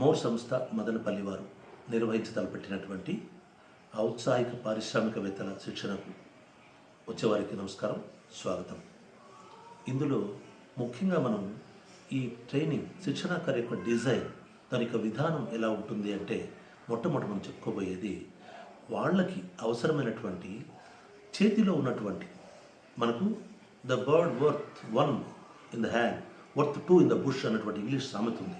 మో సంస్థ మదనపల్లి వారు నిర్వహించి తలపెట్టినటువంటి ఔత్సాహిక పారిశ్రామికవేత్తల శిక్షణకు వచ్చేవారికి నమస్కారం స్వాగతం. ఇందులో ముఖ్యంగా మనం ఈ ట్రైనింగ్ శిక్షణ యొక్క డిజైన్ దాని యొక్క విధానం ఎలా ఉంటుంది అంటే మొట్టమొదటి మనం చెప్పుకోబోయేది వాళ్ళకి అవసరమైనటువంటి చేతిలో ఉన్నటువంటి మనకు the bird worth one in the hand worth two in the bush అన్నటువంటి ఇంగ్లీష్ సామెత ఉంది.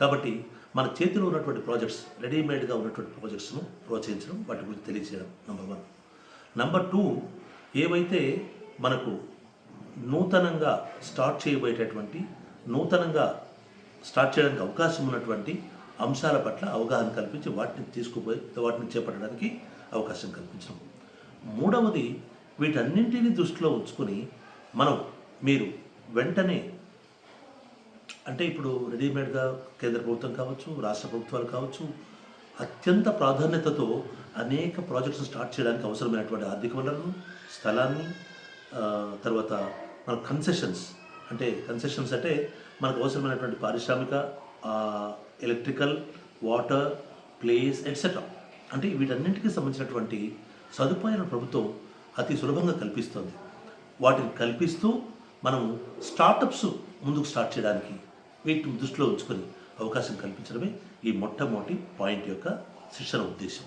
కాబట్టి మన చేతిలో ఉన్నటువంటి ప్రాజెక్ట్స్ రెడీమేడ్గా ఉన్నటువంటి ప్రాజెక్ట్స్ను ప్రోత్సహించడం వాటి గురించి తెలియజేయడం నెంబర్ వన్ నెంబర్ టూ ఏవైతే మనకు నూతనంగా స్టార్ట్ చేయబోయేటటువంటి నూతనంగా స్టార్ట్ చేయడానికి అవకాశం ఉన్నటువంటి అంశాల పట్ల అవగాహన కల్పించి వాటిని తీసుకుపోయి వాటిని చేపట్టడానికి అవకాశం కల్పించడం. మూడవది వీటన్నింటినీ దృష్టిలో ఉంచుకొని మనం మీరు వెంటనే అంటే ఇప్పుడు రెడీమేడ్గా కేంద్ర ప్రభుత్వం కావచ్చు రాష్ట్ర ప్రభుత్వాలు కావచ్చు అత్యంత ప్రాధాన్యతతో అనేక ప్రాజెక్ట్స్ స్టార్ట్ చేయడానికి అవసరమైనటువంటి ఆర్థిక వనరులు స్థలాన్ని తర్వాత మన కన్సెషన్స్ అంటే కన్సెషన్స్ అంటే మనకు అవసరమైనటువంటి పారిశ్రామిక ఎలక్ట్రికల్ వాటర్ ప్లేస్ ఎట్సెట్రా అంటే వీటన్నింటికి సంబంధించినటువంటి సదుపాయాలను ప్రభుత్వం అతి సులభంగా కల్పిస్తుంది. వాటిని కల్పిస్తూ మనం స్టార్టప్స్ ముందుకు స్టార్ట్ చేయడానికి వీటిని దృష్టిలో ఉంచుకొని అవకాశం కల్పించడమే ఈ మొట్టమొదటి పాయింట్ యొక్క శిక్షణ ఉద్దేశం.